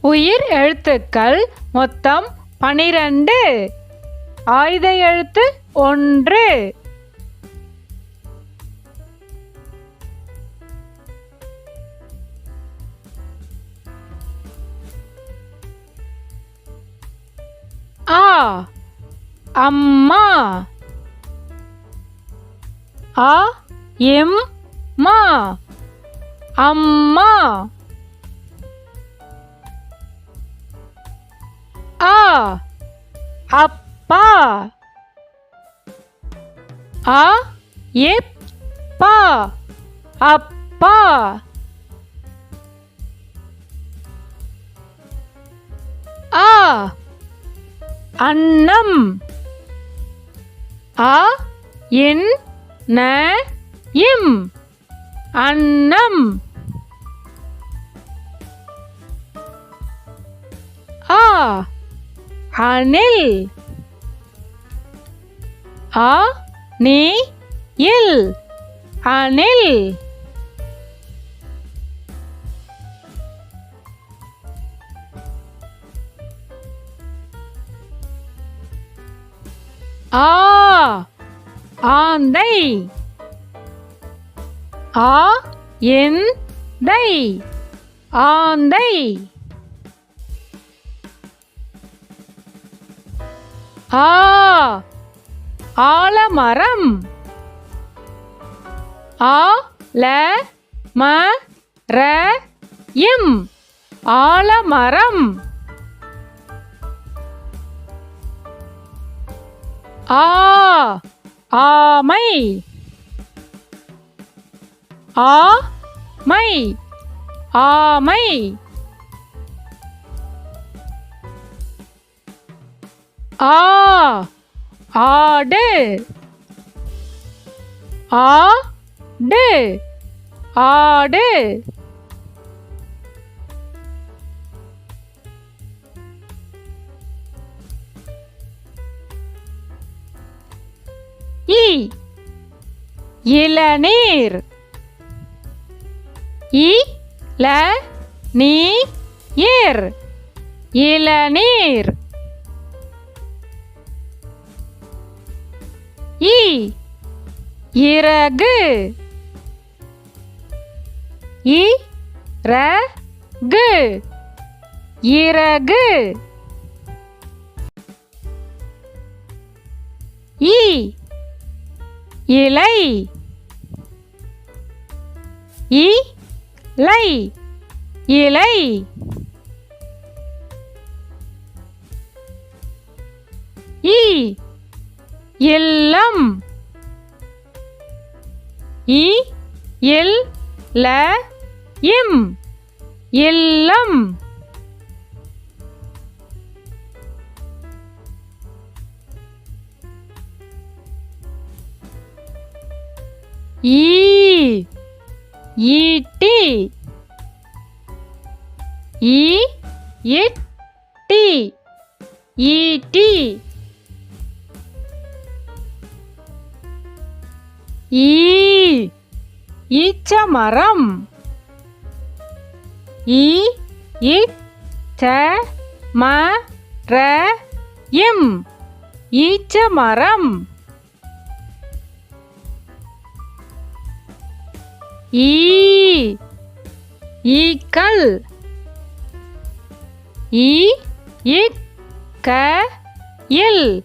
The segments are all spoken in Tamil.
உயிர் எழுத்துக்கள் மொத்தம் பனிரெண்டு. ஆயுத எழுத்து ஒன்று. ஆ அம்மா. ஆ எம் மா. அம்மா. ஆ. அப்பா. ஆ. எப்பா. அப்பா. ஆ. அன்னம். ஆ. என். ந. இம் அன்னம். ஆ. அணில். ஆ நீ இல் அணில். ஆ ஆந்தை. ஆ என் தை ஆந்தை. ஆ ஆலமரம். ஆ ல ம ர இம் ஆலமரம். ஆ ஆமை. ஆ மை ஆமை. ஆ ஆடு. ஆ டு ஆடு. இ இளநீர். இ ல நீ இளநீர். இறகு. இறகு. இறகு. இ. இலை. இலை. இலை. இ. இல்லம். இ இல் ல இம் இல்லம் ஈ ஈட்டி. ஈ இட்டி ஈட்டி. ஈ ஈச்ச மரம். ஈ இச்ச ம ர இம் ஈச்ச மரம். ஈ ஈக்கள். ஈ இக் க இல்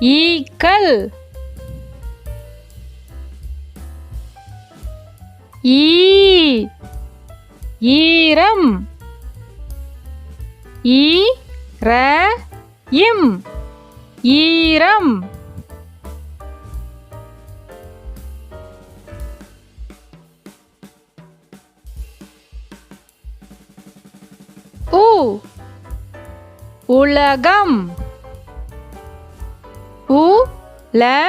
ஈக்கள். ஈ. ஈரம். ஈ. ர. இம். ஈரம். உ உலகம். உ. ல.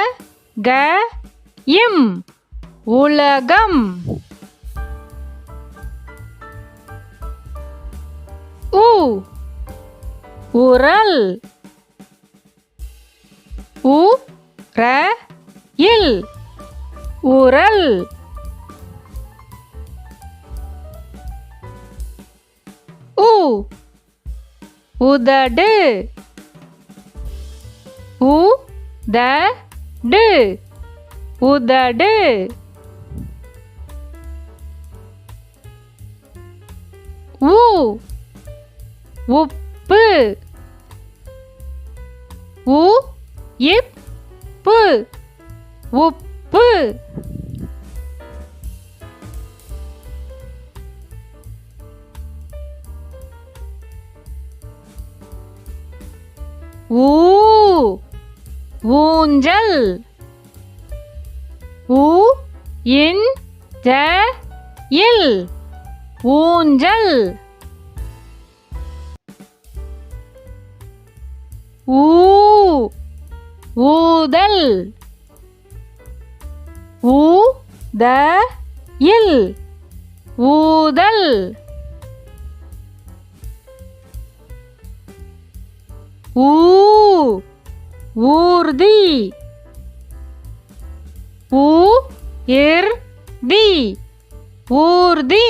க. இம். உலகம். உரல். உ ர இல் உரல். உ. உதடு. உ த டு உதடு. உ. உப்பு. உ இப்பு உப்பு. ஊ ஊஞ்சல். ஊ இன் ஜ இல். ஊஞ்சல். ஊ ஊதல். ஊ த இல் ஊதல். ஊ ஊர்தி. ஊ இர் தி ஊர்தி.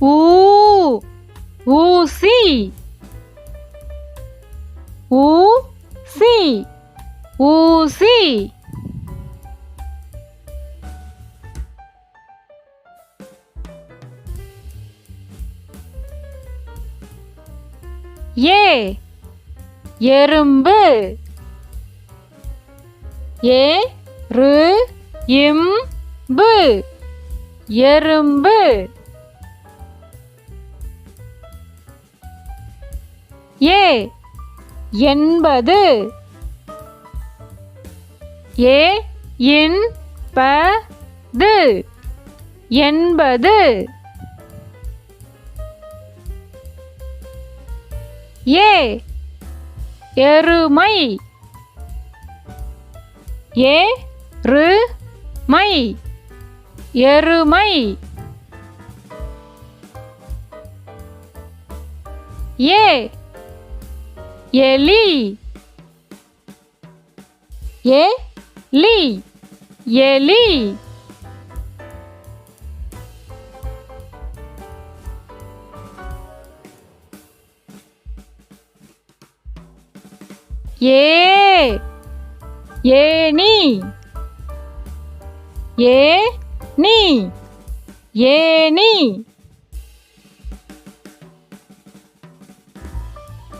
ஊ ஊசி. ஊசி. ஊசி. ஏ. எறும்பு. ஏ. ரு. இம் பு எறும்பு. ஏ. எண்பது ஏ இன் ப து எண்பது ஏ எருமை ஏ ரு மை எருமை ஏ எலி ஏ லி எலி ஏ ஏனி ஏ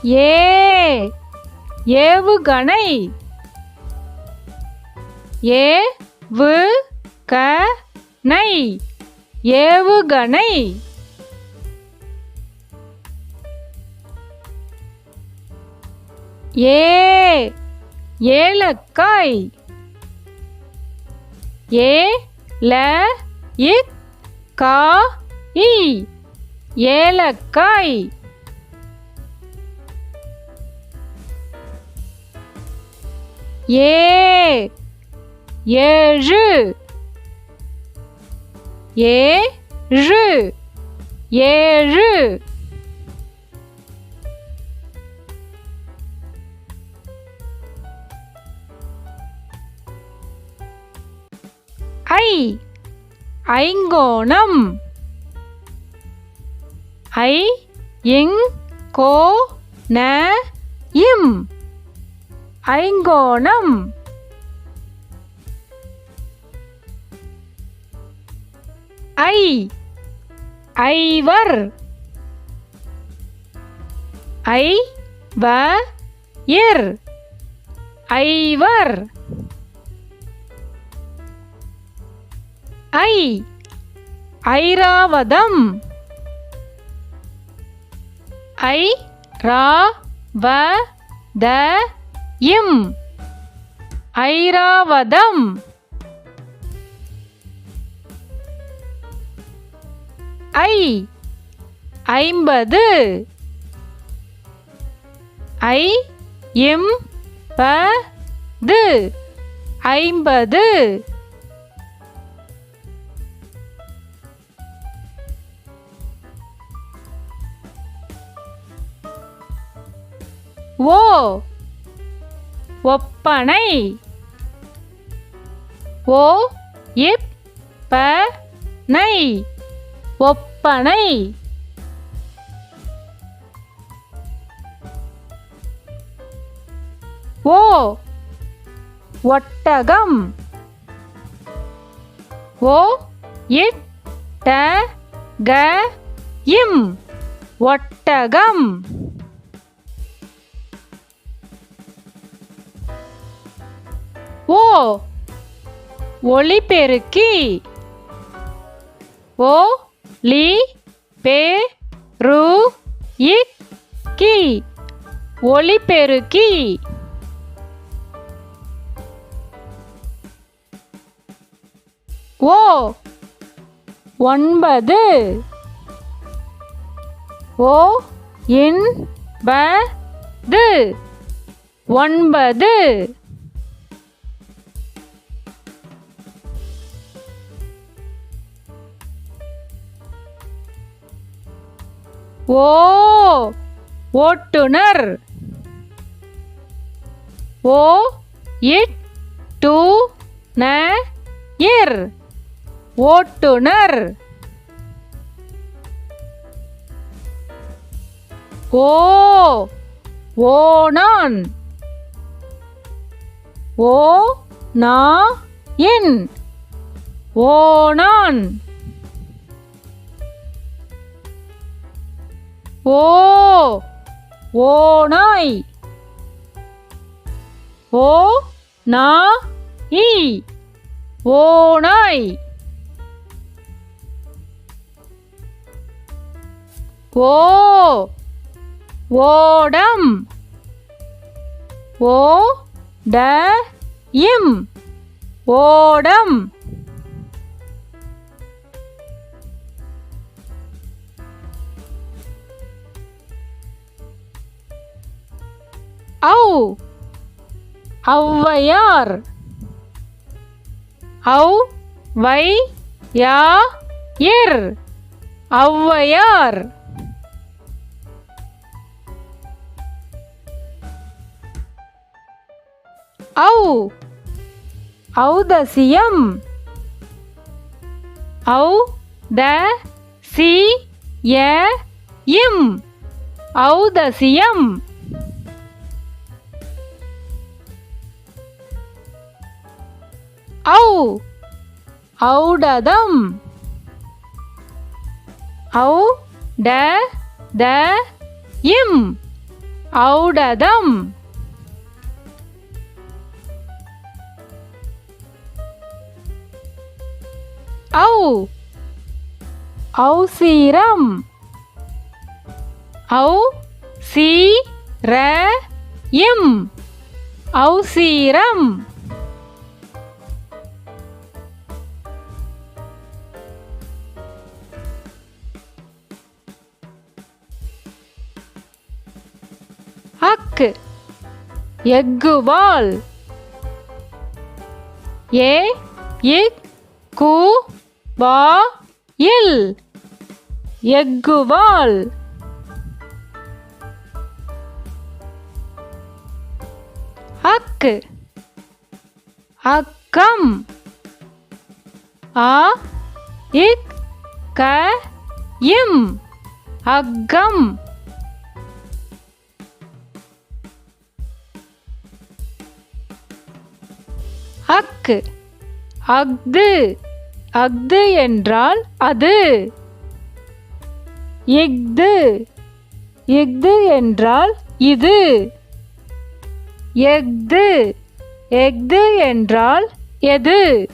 ஏ ஏவுகணை. ஏ வு க நை ஏவுகணை. ஏ ஏலக்காய். ஏ ல இ கா இ ஏலக்காய். ஏ ஏழு ஏ ழு ஏழு ஐ ஐங்கோணம் ஐ இங் கோ ந இம் ஐங்கோணம். ஐ. ஐவர். ஐ வ இர். ஐவர். ஐ. ஐராவதம். ஐ ரா வ த இம். ஐராவதம். ஐ. ஐம்பது. ஐ. எம் ப. து. ஐம்பது. ஓ. ஒப்பனை. ஓ இப் ப நை ஒப்பனை. ஓ ஒட்டகம். ஓ இட் ட க இம் ஒட்டகம். ஓ ஒளிபெருக்கி. ஓ லி பே ரு இக் கி ஒளிபெருக்கி. ஓ ஒன்பது. ஓ இன் ப து ஒன்பது. ஓ ஓட்டுனர் ஓ இட் டு ந இர் ஓட்டுனர் ஓ ஓனான் ஓ நா இன் ஓனான் ஓ ஓநாய் ஓ நா இ ஓநாய் ஓ ஓடம். ஓ ட இம். ஓடம். ஔ ஔவையார் ஔ வை யா எர் ஔவையார் ஔ ஔதசியம் ஔ த சி ய இம் ஔதசியம் ஔ ஔடதம். ஔ ட த இம் ஔடதம். ஔ ஔசீரம். ஔ சி ர இம் ஔசீரம். எக்கு எக்கு வால். ஏ இக் கு வா இல். எக்கு வால். அக்கு. அக்கம். ஆ இக் க இம். அக்கம் அக்கு. அஃது. அஃது என்றால் அது. இஃது. இஃது என்றால் இது. எஃது. எஃது என்றால் எது.